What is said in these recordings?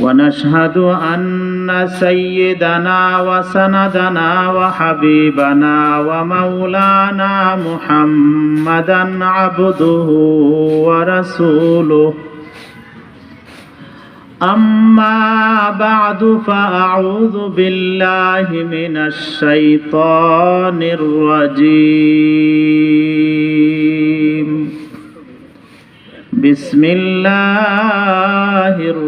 ونشهد أن سيدنا وسندنا وحبيبنا ومولانا محمدا عبده ورسوله أما بعد فأعوذ بالله من الشيطان الرجيم بسم الله الرحمن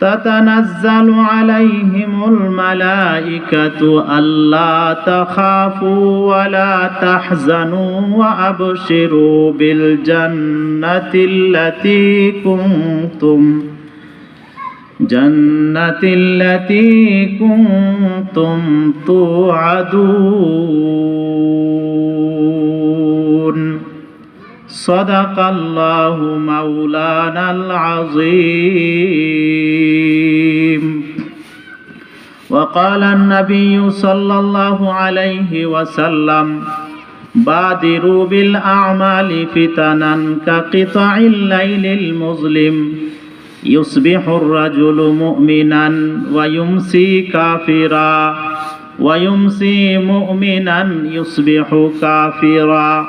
تتنزل عليهم الملائكة ألا تخافوا ولا تحزنوا وأبشروا بالجنة التي كنتم جنة التي كنتم توعدون صدق الله مولانا العظيم وقال النبي صلى الله عليه وسلم بادروا بالأعمال فتنا كقطع الليل المظلم يصبح الرجل مؤمنا ويمسي كافرا ويمسي مؤمنا يصبح كافرا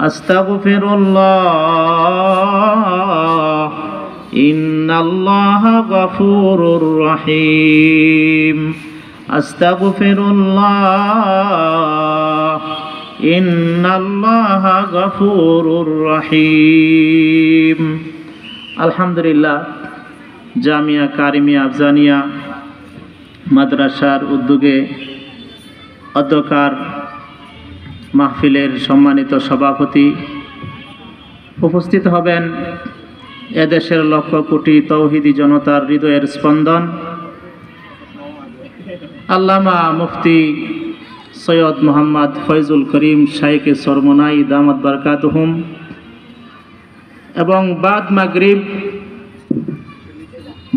أستغفر الله إن الله غفور رحيم أستغفر الله إن الله غفور رحيم الحمد لله জামিয়া কারিমিয়া আফজানিয়া মাদ্রাসার উদ্যোগে অধ্যকার মাহফিলের সম্মানিত সভাপতি উপস্থিত হবেন এদেশের লক্ষ কোটি তৌহিদি জনতার হৃদয়ের স্পন্দন। আল্লামা মুফতি সৈয়দ মোহাম্মদ ফয়জুল করিম শাইকে সরমনাই দামদ বারকাতহুম এবং বাদ মাগরিব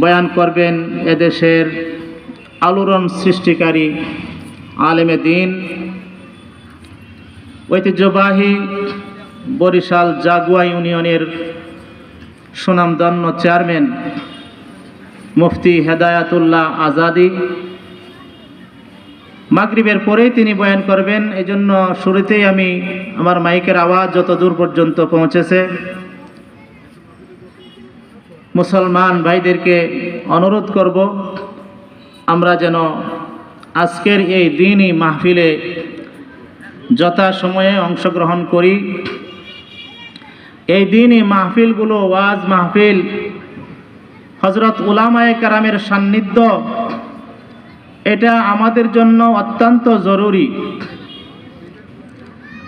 বয়ান করবেন এদেশের আলোড়ন সৃষ্টিকারী আলেমে দিন ঐতিহ্যবাহী বরিশাল জাগুয়া ইউনিয়নের সুনামধন্য চেয়ারম্যান মুফতি হেদায়াতুল্লাহ আজাদি। মাগরিবের পরেই তিনি বয়ান করবেন এই জন্য শুরুতেই আমি আমার মাইকের আওয়াজ যত দূর পর্যন্ত পৌঁছেছে, মুসলমান ভাইদেরকে অনুরোধ করব, আমরা যেন আজকের এই দিনই মাহফিলে যথা সময়ে অংশগ্রহণ করি। এই দিনই মাহফিলগুলো, ওয়াজ মাহফিল হজরত উলামায়ে কারামের সান্নিধ্য, এটা আমাদের জন্য অত্যন্ত জরুরি।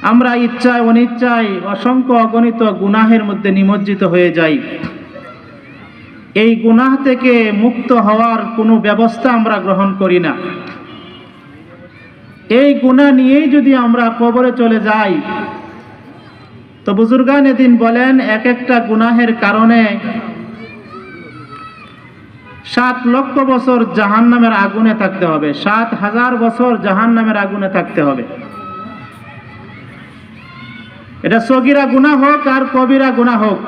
আমরা ইচ্ছায়, অনিচ্ছায় অসংখ্য অগণিত গুনাহের মধ্যে নিমজ্জিত হয়ে যাই। এই গুনাহ থেকে মুক্ত হওয়ার কোনো ব্যবস্থা আমরা গ্রহণ করি না। এই গুনাহ নিয়েই যদি আমরা কবরে চলে যাই, তো বুজুর্গান এদিন বলেন এক একটা গুনাহের কারণে সাত লক্ষ বছর জাহান নামের আগুনে থাকতে হবে, সাত হাজার বছর জাহান নামের আগুনে থাকতে হবে। এটা সগিরা গুণা হোক আর কবিরা গুণা হোক।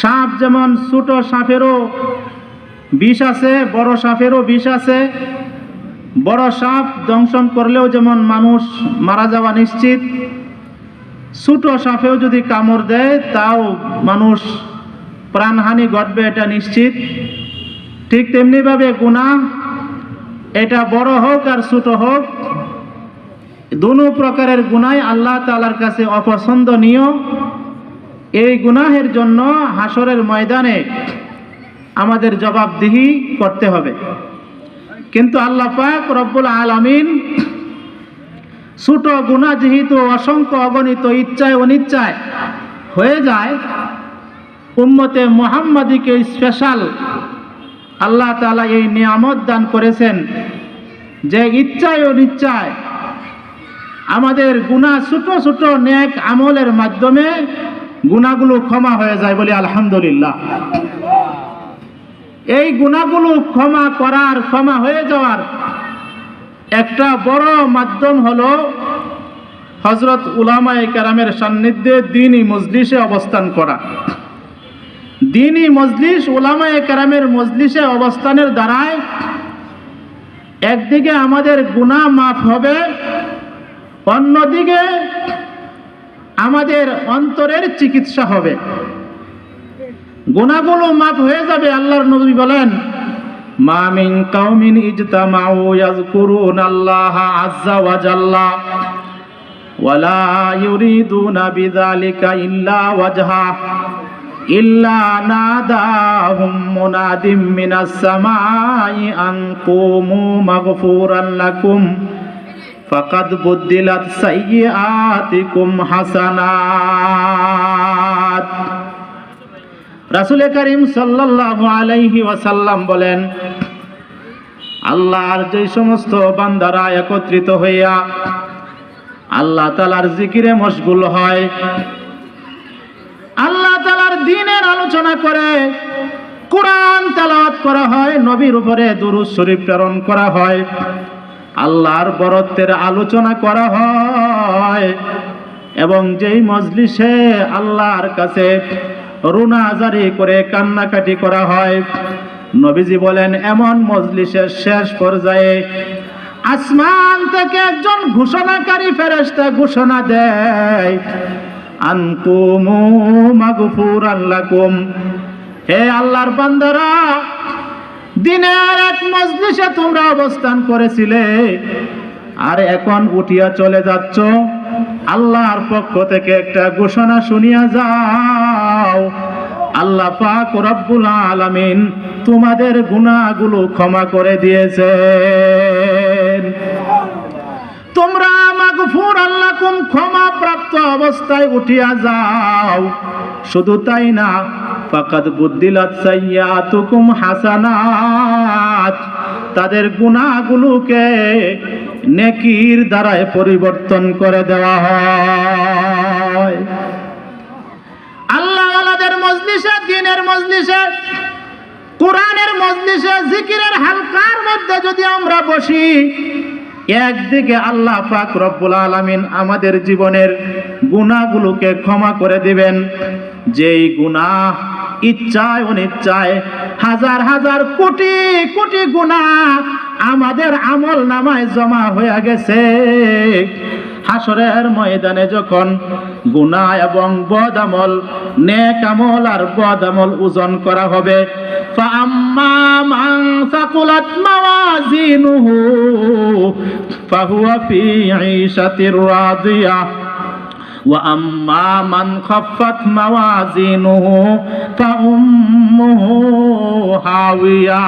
সাপ যেমন ছোট সাপেরও বিষ আছে, বড় সাপেরও বিষ আছে বড় সাপ দংশন করলেও যেমন মানুষ মারা যাওয়া নিশ্চিত, ছোট সাপেও যদি কামড় দেয়, তাও মানুষ প্রাণহানি ঘটবে, এটা নিশ্চিত। ঠিক তেমনিভাবে গুণা এটা বড় হোক আর ছোট হোক, দুনো প্রকারের গুনাই আল্লাহ তালার কাছে অপছন্দনীয়। এই গুনাহের জন্য হাসরের ময়দানে আমাদের জবাবদিহি করতে হবে। কিন্তু আল্লাহ পাক রব্বুল আলামিন ছোট গুণা যেহেতু অসংখ্য অগণিত ইচ্ছায় অনিচ্ছায় হয়ে যায়, উম্মতে মোহাম্মদীকে স্পেশাল আল্লাহ তালা এই নিয়ামত দান করেছেন যে ইচ্ছায় অনিচ্ছায় আমাদের গুণা ছোট ছোট নেক আমলের মাধ্যমে গুণাগুলো ক্ষমা হয়ে যায় বলি আলহামদুলিল্লাহ। এই গুণাগুলো ক্ষমা করার, ক্ষমা হয়ে যাওয়ার একটা বড় মাধ্যম হলো হজরত উলামায়ে কারামের সান্নিধ্যে দিনই মজলিসে অবস্থান করা। দিনই মজলিস উলামায়ে কারামের মজলিসে অবস্থানের দ্বারায় একদিকে আমাদের গুণা মাফ হবে, অন্যদিকে আমাদের অন্তরের চিকিৎসা হবে। গুণাগুলো মাফ হয়ে যাবে, আল্লাহর নবী বলেন মামিন কাউমিন ইজতামাউ ইয়াজকুরুন আল্লাহ আজ্জা ওয়া জাল্লা ওয়ালা ইউরিদুনা বিযালিকা ইল্লা ওয়াজহা ইল্লা নাদাহুম মুনাদিম মিনাস সামাই আন কুমু মাগফুরান লাকুম ফাকাদ বুদ্দিলাত সাইয়্যাতিকুম হাসানাত। রাসূল করিম সাল্লাল্লাহু আলাইহি ওয়াসাল্লাম বলেন, আল্লাহর যে সমস্ত বান্দারা একত্রিত হইয়া আল্লাহ তালার জিকিরে মশগুল হয়, আল্লাহ তালার দিনের আলোচনা করে, কোরআন তেলাওয়াত করা হয়, নবীর উপরে দুরুদ শরীফ প্রেরণ করা হয়, আল্লাহর বরত্বের আলোচনা করা হয় এবং যেই মজলিসে আল্লাহর কাছে রুনা জারি করে কান্নাকাটি করা হয়। নবীজি বলেন, এমন মজলিসের শেষ পর্যায়ে আসমান থেকে একজন ঘোষণাকারী ফেরেশতা ঘোষণা দেয় আনকুমু মাগফুর আল্লাকুম হে আল্লাহর বান্দারা, দিনের এক মজলিসে তোমরা অবস্থান করেছিলে, আর এখন উঠিয়া চলে যাচ্ছ। আল্লাহর পক্ষ থেকে একটা ঘোষণা শুনিয়া যাও। আল্লাহ পাক রব্বুল আলামিন তোমাদের গুনাহগুলো ক্ষমা করে দিয়েছেন। তোমরা মাগফুর আল্লাকুম ক্ষমা প্রাপ্ত অবস্থায় উঠিয়া যাও। শুধু তাই না, ফাকাদ বুদ্দিলাত সাইয়াতুকুম হাসানাত। তাদের গুনাহগুলোকে নেকির দ্বারায় পরিবর্তন করে দেওয়া হয়। আল্লাহ আলাদের মজলিসে, দিনের মজলিসে, কোরআনের মজলিসে, জিকিরের হালকার মধ্যে যদি আমরা বসি, একদিকে আল্লাহ পাক রব্বুল আলামিন আমাদের জীবনের গুনাহগুলোকে ক্ষমা করে দিবেন। যেই গুনাহ ইচ্ছায় অনিচ্ছায়, হাজার হাজার কোটি কোটি গুণা আমাদের আমল নামায় জমা হয়ে গেছে। হাসরের ময়দানে যখন গুণা এবং বদামল নেকামল আর বদামল ওজন করা হবে ফাহুয়া ফি ঈশাতির রাদিয়া। وأما من خفت موازينه فأمه هاوية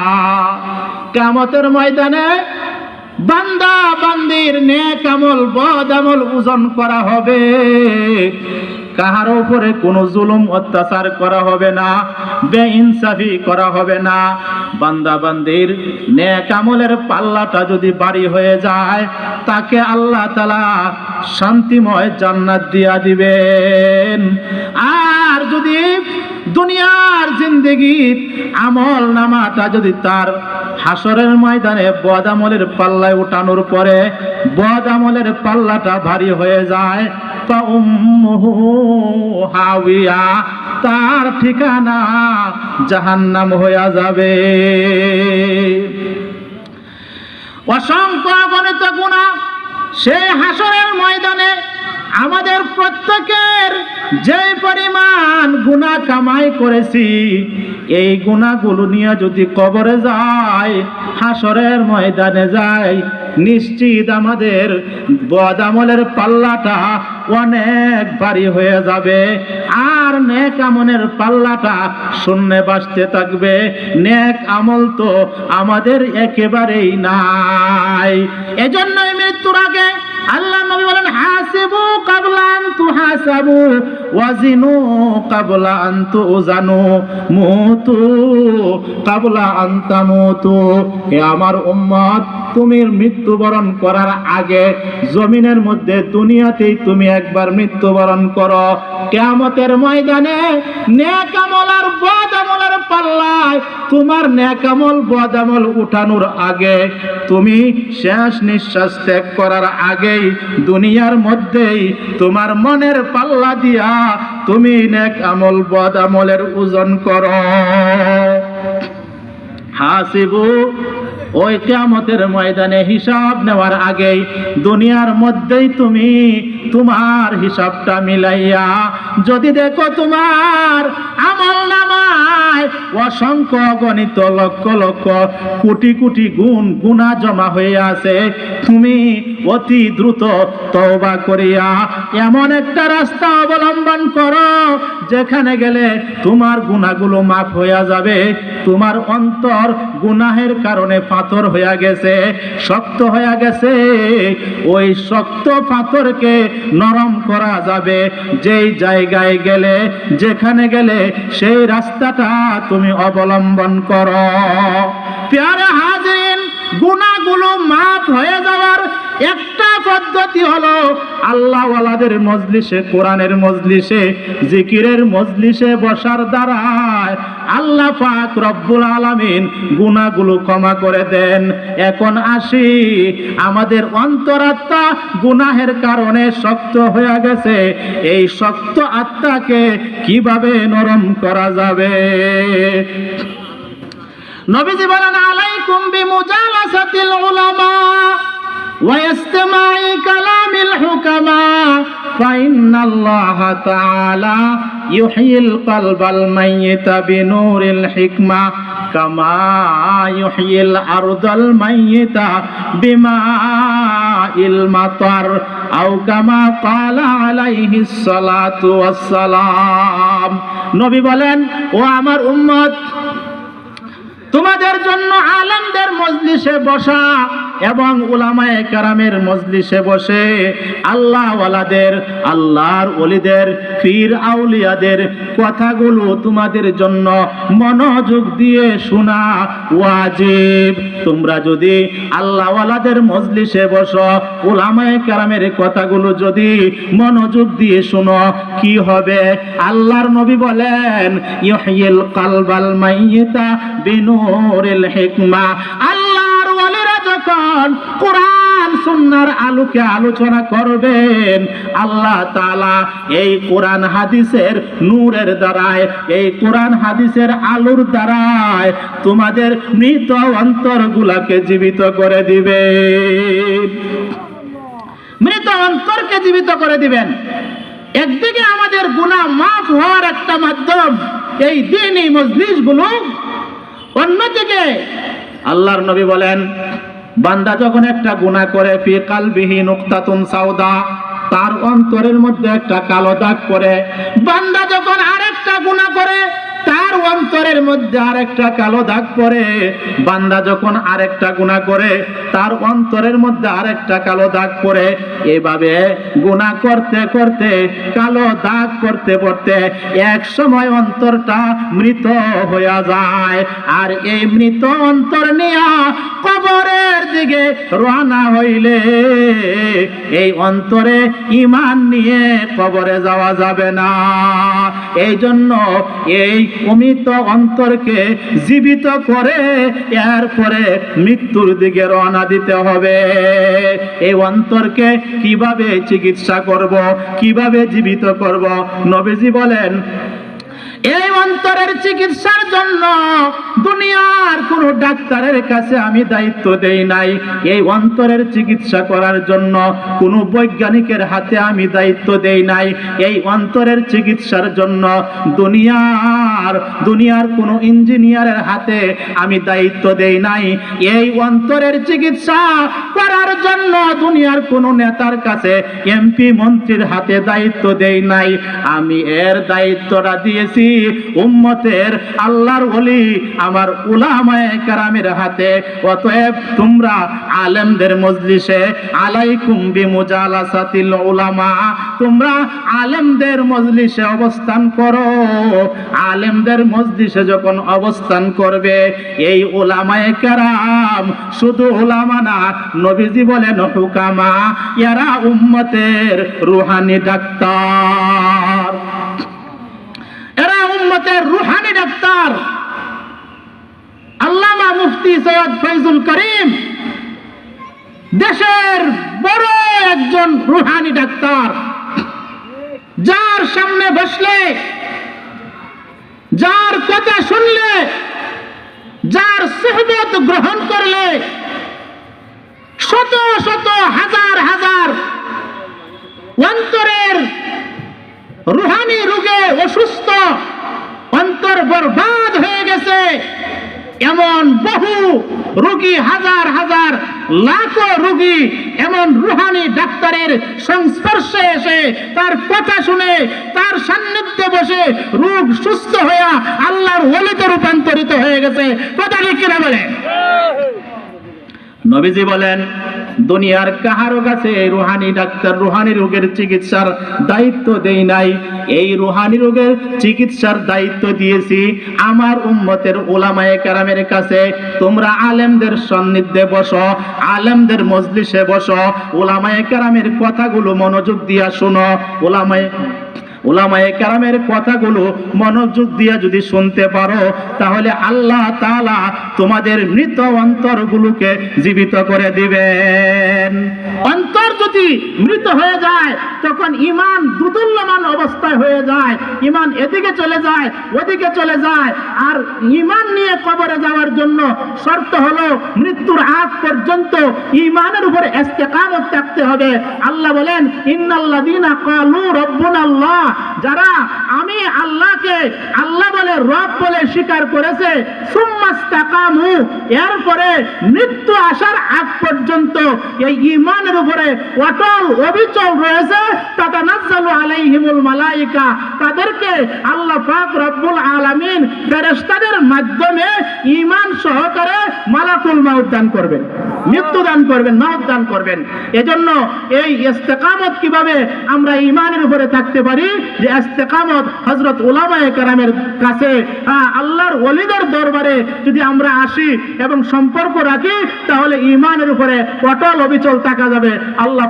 কামতের ময়দানে বান্দা বান্দির নেক আমল বদ আমল ওজন করা হবে কাহার উপরে কোনো জুলুম, অত্যাচার করা হবে না, বেইনসাফি করা হবে না। বান্দা বান্দির নেক আমলের পাল্লাটা যদি বাড়ি হয়ে যায়, তাকে আল্লাহ তালা শান্তিময় জান্নাত দিয়া দিবেন। আর যদি দুনিয়ার জিন্দগির আমল নামাটা যদি তার হাসরের ময়দানে বদ আমলের পাল্লায় উঠানোর পরে বদ আমলের পাল্লাটা ভারী হয়ে যায় হাওিয়া তার ঠিকানা জাহান্নাম হইয়া যাবে। অসংখ্য গণিত গুণা সেই হাসরের ময়দানে আমাদের প্রত্যেকের যে পরিমাণ গুণা কামাই করেছি, এই গুণাগুলো নিয়ে যদি কবরে যায় হাসরের ময়দানে যায়, নিশ্চিত আমাদের বদ আমলের পাল্লাটা অনেক ভারী হয়ে যাবে, আর নেক আমলের পাল্লাটা শূন্যে বাঁচতে থাকবে। নেক আমল তো আমাদের একেবারেই নাই। এজন্যই মৃত্যুর আগে আল্লাহ নবী বলেন, হাসিবু কাবলা আন তুহাসাবু, ওয়াজিনু কাবলা আন তুজানু, মুতু কাবলা আন তামুতু। হে আমার উম্মত, তুমি মৃত্যুবরণ করার আগে জমিনের মধ্যে, দুনিয়াতেই তুমি একবার মৃত্যুবরণ করো। কেয়ামতের ময়দানে নেক আমল আর বদ আমলের পাল্লায় তোমার নেক আমল বদ আমল উঠানোর আগে, তুমি শেষ নিঃশ্বাস ত্যাগ করার দুনিয়ার মধ্যেই তোমার মনের পাল্লা দিয়া তুমি নেক আমল বদ আমলের ওজন করো। হাসিবু ওই কেয়ামতের ময়দানে হিসাব নেওয়ার আগেই দুনিয়ার মধ্যেই তুমি তোমার হিসাবটা মিলাইয়া যদি দেখো তোমার আমল নামায় অসংখ্য গণিত লক্ষ লক্ষ কোটি কোটি গুণ গুণা জমা হয়ে আছে, তুমি অতি দ্রুত তওবা করিয়া এমন একটা রাস্তা অবলম্বন করো যেখানে গেলে তোমার গুণাগুলো মাফ হইয়া যাবে, তোমার অন্তর গুনাহের কারণে পাথর হইয়া গেছে, শক্ত হইয়া গেছে। ওই শক্ত পাথরকে নরম করা যাবে। যেই জায়গায় গেলে, যেখানে গেলে, সেই রাস্তাটা তুমি অবলম্বন করো। প্যারা হাজির গুণাগুলো মাফ হয়ে যাওয়ার একটা পদ্ধতি হলো আল্লাহওয়ালাদের মজলিসে, কোরআনের মজলিসে, জিকিরের মজলিসে বসার দ্বারায় আল্লাহ পাক রব্বুল আলামিন গুনাহগুলো ক্ষমা করে দেন। এখন আসি, আমাদের অন্তরাত্মা গুনাহের কারণে শক্ত হয়ে গেছে। এই শক্ত আত্মাকে কীভাবে নরম করা যাবে? নবীজি বলেন, আলাইকুম বিমুজালাসাতিল উলামা। ويستمع كلام الحكماء فإن الله تعالى يحيي القلب الميت بنور الحكمة كما يحيي الأرض الميت بماء المطر أو كما قال عليه الصلاة والسلام নবী বলেন ও আমার উম্মত তোমাদের জন্য আলমদের মজলিসে বসা এবং উলামায়ে কারামের মজলিসে বসে আল্লাহ ওয়ালাদের আল্লাহর ওলিদের ফির আউলিয়াদের কথাগুলো তোমাদের জন্য মনোযোগ দিয়ে শোনা ওয়াজিব। তোমরা যদি আল্লাহ ওয়ালাদের মজলিসে বসো, উলামায়ে কারামের কথাগুলো যদি মনোযোগ দিয়ে শোনো, কি হবে? আল্লাহর নবী বলেন ইহইল কালবাল মাইয়িতা বিনুরিল হিকমা। ওয়ালিরা যখন কোরআন, সুন্নার আলোকে আলোচনা করবেন। আল্লাহ তালা এই কোরআন হাদিসের নূরের দ্বারায়, এই কোরআন হাদিসের আলোর দ্বারায় তোমাদের মৃত অন্তরগুলাকে জীবিত করে দিবে মৃত অন্তরকে জীবিত করে দিবেন। একদিকে আমাদের গুনাহ মাফ হওয়ার একটা মাধ্যম এই দিন এই মজলিসগুলো অন্যদিকে আল্লাহর নবী বলেন বান্দা যখন একটা গুণা করে, ফি কালবিহি নুক্তাতুন সাউদা, তার অন্তরের মধ্যে একটা কালো দাগ পড়ে। বান্দা যখন আরেকটা গুণা করে তার অন্তরের মধ্যে আরেকটা কালো দাগ পড়ে। বান্দা যখন আরেকটা গুণা করে, তার অন্তরের মধ্যে আরেকটা কালো দাগ পড়ে। এভাবে গুনাহ করতে করতে, কালো দাগ করতে করতে এক সময় অন্তরটা মৃত হয়ে যায়। আর এই মৃত অন্তর নিয়া কবরের দিকে রওনা হইলে, এই অন্তরে ইমান নিয়ে কবরে যাওয়া যাবে না। এই জন্য এই অমিত অন্তরকে জীবিত করে, এরপরে মৃত্যুর দিকে রওনা দিতে হবে। এই অন্তরকে কীভাবে চিকিৎসা করব, কীভাবে জীবিত করব? নবীজি বলেন এই অন্তরের চিকিৎসার জন্য দুনিয়ার কোন ডাক্তারের কাছে আমি দায়িত্ব দেই নাই। এই অন্তরের চিকিৎসা করার জন্য কোনো বৈজ্ঞানিকের হাতে আমি দায়িত্ব দেই নাই। এই অন্তরের চিকিৎসার জন্য দুনিয়ার দুনিয়ার কোনো ইঞ্জিনিয়ারের হাতে আমি দায়িত্ব দেই নাই। এই অন্তরের চিকিৎসা করার জন্য দুনিয়ার কোনো নেতার কাছে এমপি মন্ত্রীর হাতে দায়িত্ব দেই নাই। আমি এর দায়িত্বটা দিয়েছি। উম্মতের আল্লাহর ওলি আমার উলামায়ে কেরামের হাতে। অতএব তোমরা আলেমদের মজলিসে আলাইকুম বিমুজালাসাতিল উলামা। তোমরা আলেমদের মজলিসে অবস্থান করো। আলেমদের মজলিসে যখন অবস্থান করবে, এই ওলামায়ে কেরাম শুধু ওলামা না, নবীজি বলেন হুকামা, এরা উম্মতের রুহানি ডাক্তার। উম্মতের রুহানি ডাক্তার আল্লামা মুফতি সৈয়দ ফৈজুল করিম, দেশের বড় একজন রুহানি ডাক্তার। যার সামনে বসলে, যার কথা শুনলে, যার সোহবত গ্রহণ করলে, শত শত হাজার হাজার অন্তরের রুহানি রোগে অসুস্থ অন্তর বরবাদ হয়ে গেছে। এমন বহু রোগী, হাজার হাজার, লাখো রোগী, এমন রুহানি ডাক্তারের সংস্পর্শে এসে তার কথা শুনে, তার সান্নিধ্যে বসে রোগ সুস্থ হইয়া আল্লাহর ওলিতে রূপান্তরিত হয়ে গেছে। কথা কি কিনা বলে নবীজি বলেন দুনিয়ার কাহারো কাছে রুহানি ডাক্তার, রুহানি রোগের চিকিৎসার দায়িত্ব দেই নাই। এই রুহানি রোগের চিকিৎসার দায়িত্ব দিয়েছি আমার উম্মতের ওলামায়ে কেরামের কাছে। তোমরা আলেমদের সান্নিধ্যে বসো, আলেমদের মজলিসে বসো ওলামায়ে কেরামের কথাগুলো মনোযোগ দিয়া শোনো। ওলামায়ে ওলামায়ে কেরামের কথাগুলো মনোযোগ দিয়ে যদি শুনতে পারো, তাহলে আল্লাহ তাআলা তোমাদের মৃত অন্তরগুলোকে জীবিত করে দিবেন। অন্তর যদি মৃত হয়ে যায়, তখন ইমান দুদুল্যমান অবস্থায় হয়ে যায়। ইমান এদিকে চলে যায়, ওদিকে চলে যায়। আর ইমান নিয়ে কবরে যাওয়ার জন্য শর্ত হলো, মৃত্যুর আগ পর্যন্ত ইমানের উপরে ইস্তেকামত থাকতে হবে। আল্লাহ বলেন, ইন্নাল্লাযীনা ক্বালু রাব্বুনাল্লাহ যারা আমি আল্লাহকে আল্লাহ বলে রব বলে স্বীকার করেছে এরপরে মৃত্যু আসার আগ পর্যন্ত এই ইমানের উপরে অটল অবিচল রয়েছে। আলাইহিমুল মালাইকা। তাদেরকে আল্লাহ পাক রব্বুল আলামিন ফেরেশতাদের মাধ্যমে ঈমান সহকারে মালাকুল মাউত দান করবেন, মৃত্যু দান করবেন, মাউত দান করবেন। এজন্য এই ইস্তেকামত কীভাবে আমরা ঈমানের উপরে থাকতে পারি? যে ইস্তেকামত হযরত উলামায়ে কেরামের কাছে আল্লাহর ওলিদের দরবারে যদি আমরা আসি এবং সম্পর্ক রাখি তাহলে ইমানের উপরে অটল অবিচল থাকা যাবে। আল্লাহ